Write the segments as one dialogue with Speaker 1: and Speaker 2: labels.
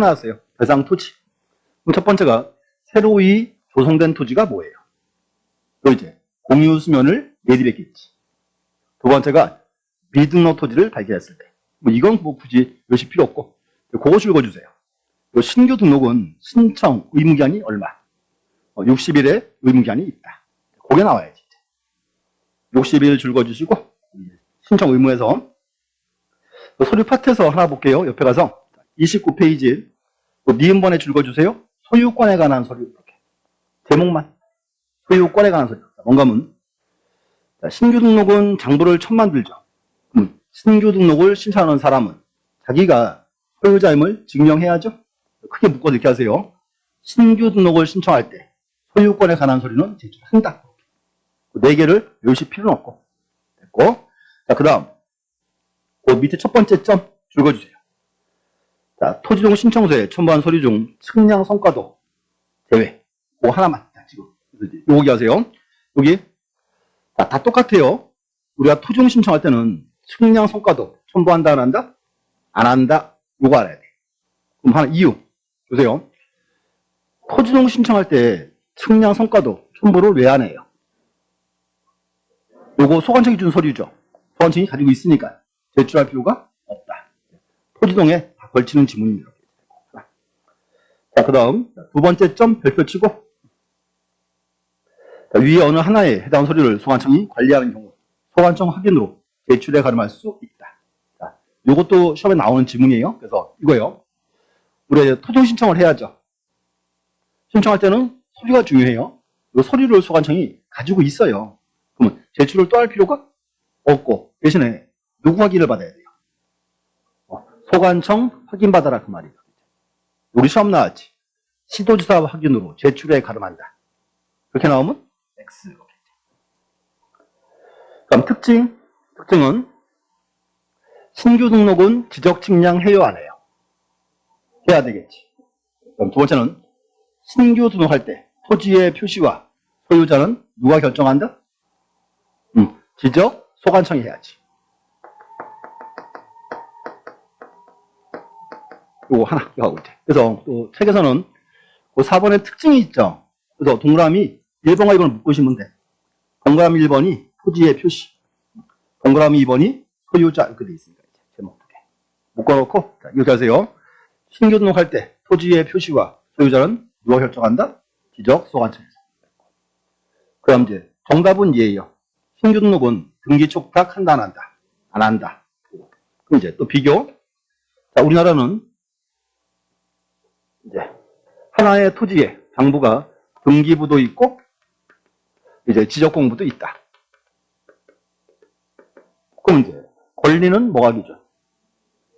Speaker 1: 나왔어요. 대상 토지. 첫 번째가 새로이 조성된 토지가 뭐예요? 또 이제 공유 수면을 내리랬겠지. 두 번째가 미등록 토지를 발견했을 때. 뭐 이건 뭐 굳이 요시 필요 없고 그거 읽어주세요. 요 신규 등록은 신청 의무 기한이 얼마? 어, 60일의 의무 기한이 있다. 그게 나와야지. 60일 줄거주시고 신청 의무에서 또 서류 파트에서 하나 볼게요. 옆에 가서 29페이지 또 니은번에 줄거주세요. 소유권에 관한 서류 이렇게 제목만 소유권에 관한 서류 원감은 자, 신규 등록은 장부를 처음 만들죠. 신규 등록을 신청하는 사람은 자기가 소유자임을 증명해야죠. 크게 묶어 이렇게 하세요. 신규 등록을 신청할 때 소유권에 관한 서류는 제출한다. 네 개를 외우실 필요는 없고 됐고 자 그다음 그 밑에 첫 번째 점 줄거주세요. 자 토지동 신청서에 첨부한 서류 중 측량 성과도 제외. 그 하나만 자, 지금 여기 하세요. 여기 자, 다 똑같아요. 우리가 토지동 신청할 때는 측량 성과도 첨부한다 안 한다? 안 한다. 요거 알아야 돼. 그럼 하나 이유 보세요. 토지동 신청할 때 측량 성과도 첨부를 왜 안 해요? 요거 소관청이 준 서류죠. 소관청이 가지고 있으니까 제출할 필요가 없다. 토지동에 다 걸치는 지문입니다. 자, 그 다음 두 번째 점 별표 치고 자, 위에 어느 하나에 해당 서류를 소관청이 관리하는 경우 소관청 확인으로 제출에 가름할 수 있다. 자, 요것도 시험에 나오는 지문이에요. 그래서 이거요. 이제 토종 신청을 해야죠. 신청할 때는 서류가 중요해요. 이 서류를 소관청이 가지고 있어요. 그러면 제출을 또 할 필요가 없고 대신에 누구 확인을 받아야 돼요? 어, 소관청 확인받아라 그 말이에요. 우리 시험 나왔지. 시도지사 확인으로 제출에 가름한다. 그렇게 나오면 X. 그럼 특징, 특징은 신규 등록은 지적 측량 해요 안 해요? 해야 되겠지. 그럼 두 번째는 신규 등록할 때 토지의 표시와 소유자는 누가 결정한다? 음, 지적 소관청이 해야지. 요거 하나 기억하고 있대. 그래서 또 책에서는 그 4번의 특징이 있죠. 그래서 동그라미 1번과 2번을 묶으시면 돼. 동그라미 1번이 토지의 표시. 동그라미 2번이 소유자 이렇게 돼 있으니까 이제 제목 두 개. 묶어놓고 자, 이렇게 하세요. 신규 등록할 때 토지의 표시와 소유자는 누가 결정한다? 지적 소관청에서. 그럼 이제 정답은 예예요. 신규 등록은 등기 촉탁 한다 안 한다? 안 한다. 그럼 이제 또 비교. 자, 우리나라는 이제 하나의 토지에 장부가 등기부도 있고 이제 지적공부도 있다. 그럼 이제 권리는 뭐가 기준?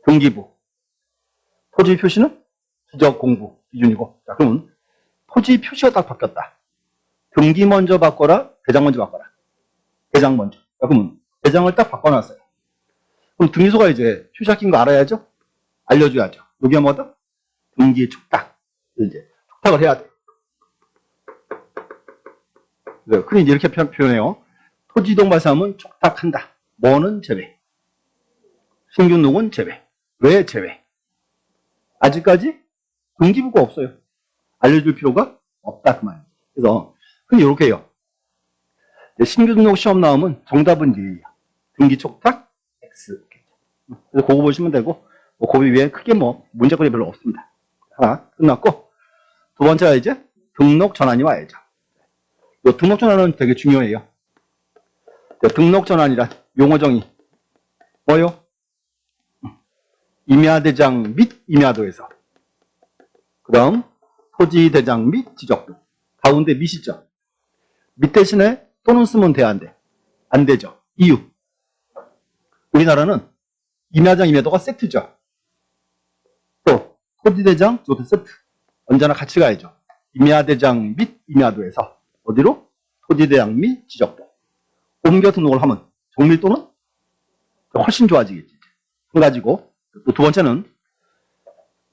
Speaker 1: 등기부. 토지 표시는 지적공부 기준이고. 자, 그러면 토지 표시가 딱 바뀌었다. 등기 먼저 바꿔라, 대장 먼저 바꿔라. 대장 먼저. 자, 그러면 대장을 딱 바꿔놨어요. 그럼 등기소가 이제 표시 바뀐 거 알아야죠? 알려줘야죠. 여기가 뭐다? 등기 촉탁. 이제 촉탁을 해야 돼. 네, 흔히 이렇게 표- 표현해요. 토지동 발사하면 촉탁한다. 뭐는 제외. 신규 녹은 제외. 왜 제외? 아직까지 등기부가 없어요. 알려줄 필요가 없다 그 말이에요. 그래서 흔히 이렇게 해요. 이제 신규 등록 시험 나오면 정답은 D예요. 등기 촉탁 X. 그래서 그거 보시면 되고 뭐그 위에 크게 뭐 문제거리 별로 없습니다. 하나 끝났고 두 번째가 이제 등록 전환이 와야죠. 이 등록 전환은 되게 중요해요. 자, 등록 전환이란 용어 정의 뭐요? 임야대장 및 임야도에서 그 다음 토지대장 및 지적도 가운데 및이죠. 밑 대신에 또는 쓰면 돼야 안 돼? 안 되죠. 이유 우리나라는 임야장 임야도가 세트죠. 또 토지대장 이것도 세트 언제나 같이 가야죠. 임야 대장 및 임야도에서 어디로? 토지 대장 및 지적도 옮겨 등록을 하면 정밀도는 훨씬 좋아지겠지. 한 가지고 또 두 번째는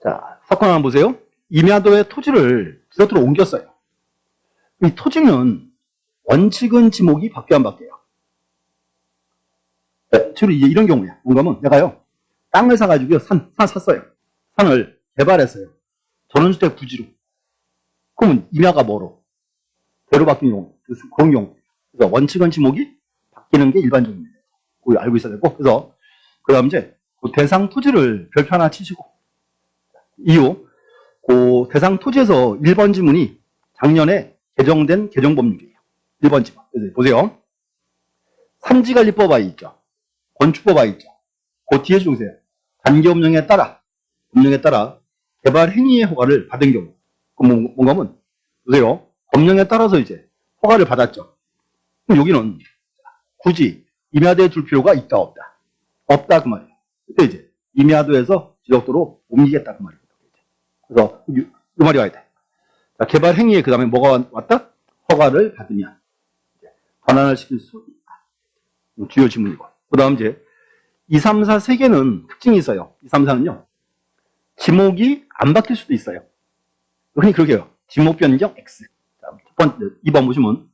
Speaker 1: 자 사건 하나 보세요. 임야도의 토지를 지적도로 옮겼어요. 이 토지는 원칙은 지목이 바뀌어 안 바뀌어요. 네, 주로 이제 이런 경우야. 뭔가면 내가요 땅을 사가지고요 산, 산 샀어요. 산을 개발했어요. 전원주택 부지로. 그러면 임야가 뭐로? 대로 경우. 그런 경우. 그래서 원칙은 지목이 바뀌는 게 일반적입니다. 그거 알고 있어야 되고. 그래서 그 다음 이제 그 대상 토지를 별표 하나 치시고. 이후 그 대상 토지에서 1번 지문이 작년에 개정된 개정법률이에요. 1번 지문. 그래서 보세요. 산지관리법 아이 있죠. 건축법 아이 있죠. 그 뒤에 주세요. 단계업령에 따라 법령에 따라 개발 행위의 허가를 받은 경우. 그럼 뭐- 뭔가 하면 보세요. 법령에 따라서 이제 허가를 받았죠. 그럼 여기는 굳이 임야도에 둘 필요가 있다 없다. 없다 그 말이에요. 그때 이제 임야도에서 지적도로 옮기겠다 그 말입니다. 그래서 이, 이 말이 와야 돼. 자, 개발 행위에 그 다음에 뭐가 왔다? 허가를 받으면 이제 전환을 시킬 수 있다. 주요 지문이고. 그 다음 이제 2, 3, 4 세 개는 특징이 있어요. 2, 3, 4는요. 지목이 안 바뀔 수도 있어요. 흔히 그렇게 해요. 지목 변경 X. 자, 첫 번째, 2번 보시면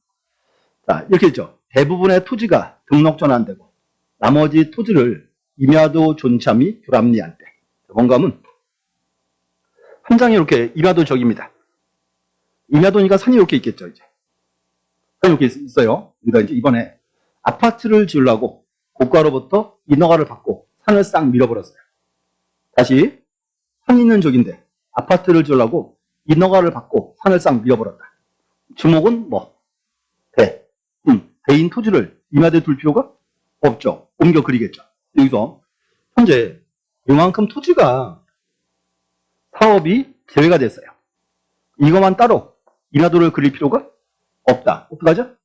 Speaker 1: 자, 이렇게 있죠. 대부분의 토지가 등록 전환되고 나머지 토지를 임야도 및 불합리한 때. 하면 한 장에 이렇게 임야도 적입니다. 임야도니까 산이 이렇게 있겠죠, 이제. 산이 이렇게 있- 있어요. 그러니까 이제 이번에 아파트를 지으려고 고가로부터 인허가를 받고 산을 싹 밀어버렸어요. 다시 산 있는 적인데 아파트를 지으려고 인허가를 받고 산을 싹 밀어버렸다. 주목은 뭐 대, 음, 대인 토지를 임야대에 둘 필요가 없죠. 옮겨 그리겠죠. 여기서 현재 이만큼 토지가 사업이 제외가 됐어요. 이것만 따로 임야도를 그릴 필요가 없다. 어떡하죠?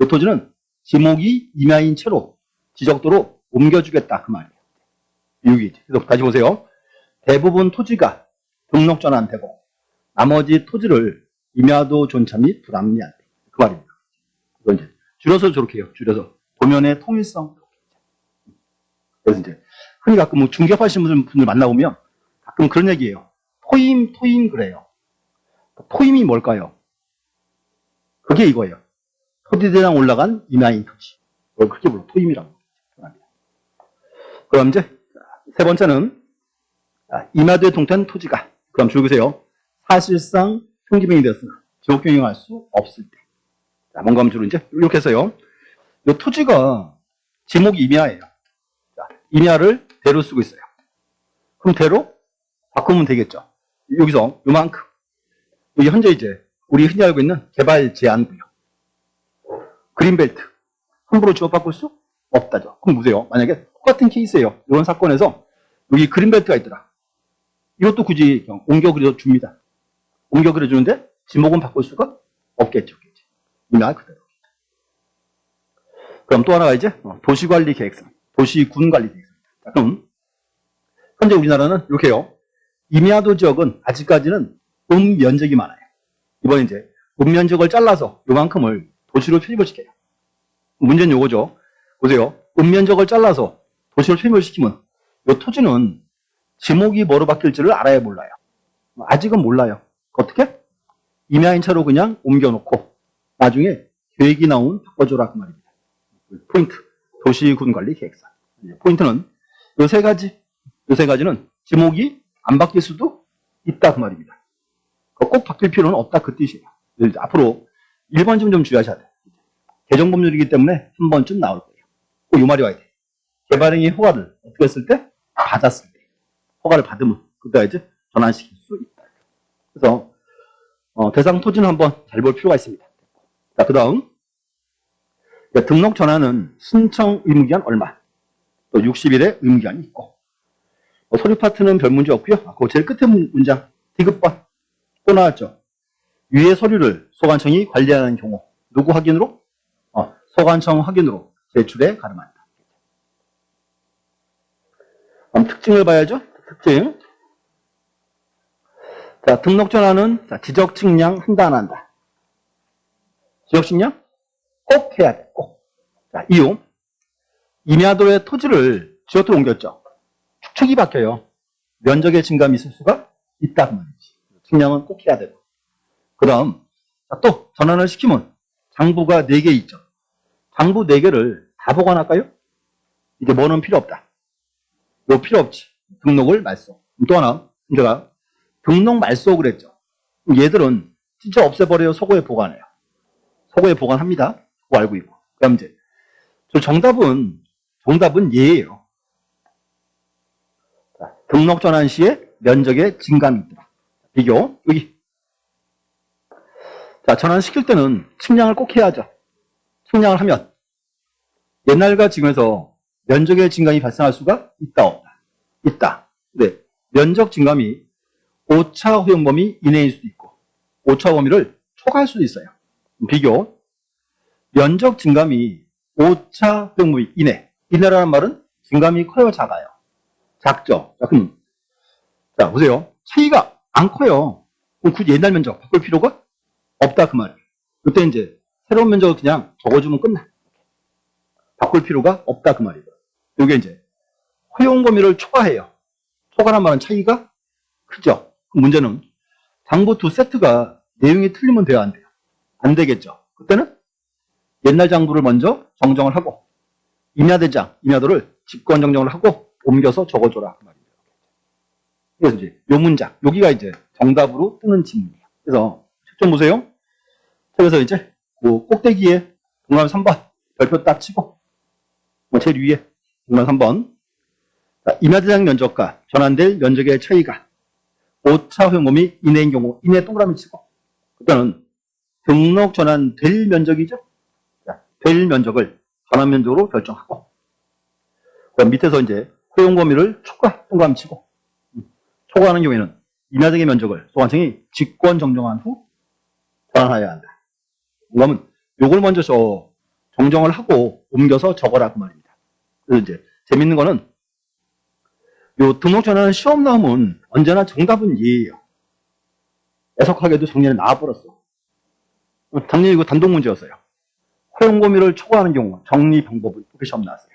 Speaker 1: 이 토지는 지목이 임야인 채로 지적도로 옮겨주겠다 그 말이에요. 여기지. 그래서 다시 보세요. 대부분 토지가 등록 전환 되고 나머지 토지를 임야도 및 불합리한 때. 그 말입니다. 그거 이제 줄여서 저렇게 해요. 줄여서 도면의 통일성. 그래서 이제 흔히 가끔 뭐 중개하시는 분들, 만나보면 가끔 그런 얘기예요. 토임, 토임 그래요. 토임이 뭘까요? 그게 이거예요. 토지대장 올라간 임야인 토지. 그걸 그렇게 불러. 토임이라고. 그럼 이제 세 번째는 아, 임야도에 동탄 토지가 그럼 줄여보세요. 사실상 평지병이 되었으나 지목 경영할 수 없을 때. 자, 뭔가 하면 주로 이제 이렇게 해서요. 이 토지가 지목이 임야예요. 자, 임야를 대로 쓰고 있어요. 그럼 대로 바꾸면 되겠죠. 여기서 요만큼. 여기 현재 이제 우리 흔히 알고 있는 개발 제한구역. 그린벨트. 함부로 지워 바꿀 수 없다죠. 그럼 보세요. 만약에 똑같은 케이스예요. 이런 사건에서 여기 그린벨트가 있더라. 이것도 굳이 옮겨 그려 줍니다. 옮겨 그려 주는데 지목은 바꿀 수가 없겠죠. 임야 그대로. 그럼 또 하나가 이제 어, 도시관리 계획상, 도시군 관리 계획상. 자, 그럼 현재 우리나라는 이렇게요. 임야도 지역은 아직까지는 음 면적이 많아요. 이번에 이제 음 면적을 잘라서 요만큼을 도시로 편입을 시켜요. 문제는 요거죠. 보세요. 음 면적을 잘라서 도시로 편입을 시키면 이 토지는 지목이 뭐로 바뀔지를 알아야 몰라요. 아직은 몰라요. 어떻게? 임야인 차로 그냥 옮겨놓고 나중에 계획이 나오면 바꿔줘라 그 말입니다. 포인트 도시군 관리 계획서. 포인트는 이세 가지, 이세 가지는 지목이 안 바뀔 수도 있다 그 말입니다. 꼭 바뀔 필요는 없다 그 뜻이에요. 앞으로 1번 좀, 좀 주의하셔야 돼요. 개정 법률이기 때문에 한 번쯤 나올 거예요. 꼭이 말이 와야 돼. 개발행위 허가를 어떻게 했을 때? 받았을 때. 허가를 받으면 이제 전환시킬 수 있다. 그래서 어, 대상 토지는 한번 잘 볼 필요가 있습니다. 자, 그 다음 등록 전환은 신청 의무기한 얼마 또 60일의 의무기한이 있고 어, 서류 파트는 별 문제 없고요. 아, 그 제일 끝에 문- 문장 디귿번 또 나왔죠. 위의 서류를 소관청이 관리하는 경우 누구 확인으로? 어, 소관청 확인으로 제출에 가름한다. 그럼 특징을 봐야죠. 특징. 자, 등록 전환은 자, 지적 측량 한다 안 한다. 지적 측량 꼭 해야 돼. 꼭. 자, 이유. 임야도의 토지를 지역도로 옮겼죠. 축척이 바뀌어요. 면적의 증감이 있을 수가 있다 그 말이지. 측량은 꼭 해야 되고. 그 다음 또 전환을 시키면 장부가 4개 있죠. 장부 4개를 다 보관할까요? 이제 뭐는 필요 없다. 요 필요 없지. 등록을 말소. 또 하나 문제가 등록 말소 그랬죠. 얘들은 진짜 없애버려요. 속어에 보관해요. 속어에 보관합니다. 그거 알고 있고. 그 다음 이제 저 정답은 정답은 예예요. 자, 등록 전환 시에 면적의 증감이 있다. 비교 여기. 자 전환 시킬 때는 측량을 꼭 해야죠. 측량을 하면 옛날과 지금에서 면적의 증감이 발생할 수가 있다 없다. 있다. 근데 면적 증감이 오차 허용 범위 이내일 수도 있고 오차 범위를 초과할 수도 있어요. 비교 면적 증감이 오차 허용 범위 이내 이내라는 말은 증감이 커요 작아요? 작죠. 자, 그럼 자 보세요. 차이가 안 커요. 그럼 굳이 옛날 면적 바꿀 필요가 없다 그 말이에요. 그때 이제 새로운 면적을 그냥 적어주면 끝나. 바꿀 필요가 없다 그 말이에요. 이게 이제 허용 범위를 초과해요. 초과란 말은 차이가 크죠. 그럼 문제는 장부 두 세트가 내용이 틀리면 돼요, 안 돼요? 안 되겠죠. 그때는 옛날 장부를 먼저 정정을 하고 임야대장, 임야도를 직권 정정을 하고 옮겨서 적어줘라 그 말이에요. 그래서 이제 요 문장, 여기가 이제 정답으로 뜨는 지문이에요. 그래서 책 좀 보세요. 그래서 이제 그 꼭대기에 동남 3번 별표 딱 치고 뭐 제일 위에 동남 3번 자, 임야대장 면적과 전환될 면적의 차이가 오차 허용범위 이내인 경우 이내 동그라미 치고 그때는 등록 전환될 면적이죠. 자, 될 면적을 전환 면적으로 결정하고 그럼 밑에서 이제 허용 범위를 초과 동그라미 치고 음, 초과하는 경우에는 임야대의 면적을 소관청이 직권 정정한 후 전환하여야 한다. 그러면 요걸 먼저 저 정정을 하고 옮겨서 적어라 그 말입니다. 그래서 이제 재밌는 거는 요 등록 전환 시험 나오면 언제나 정답은 예예요. 애석하게도 작년에 나와버렸어. 작년에 이거 단독 문제였어요. 허용 범위를 초과하는 경우 정리 방법을 이렇게 시험 나왔어요.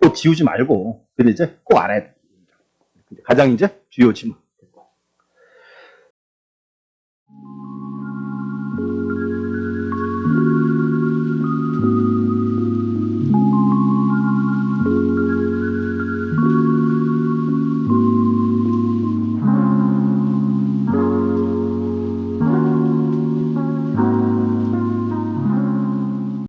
Speaker 1: 또 지우지 말고 근데 이제 꼭 알아야 돼. 가장 이제 주요 지문.